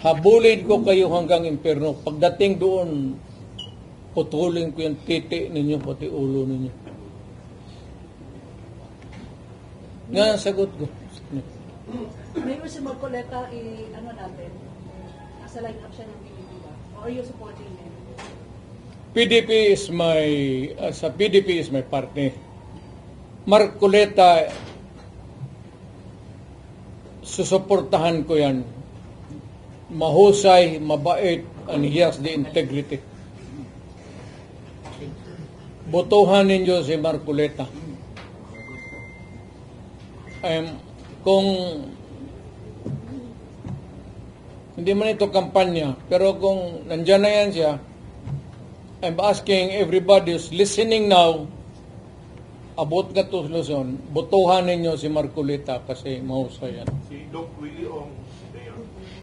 habulin ko kayo hanggang impyerno. Pagdating doon, putulin ko yung titi ninyo, pati ulo ninyo. Nga, sagot ko. Mayor si Marcoleta, i, ano natin, nasa line up siya ng PDP ba? Or are you supporting him? PDP is my, uh, sa PDP is my partner. Marcoleta, susuportahan ko yan. Mahusay, mabait, and he has the integrity. Botohan ninyo si Marcoleta. Um, kung hindi man ito kampanya, pero kung nandyan na yan siya, I'm asking everybody who's listening now about nga to Luzon, botohan ninyo si Marcolita kasi mahusay yan. Si Doc Willie Ong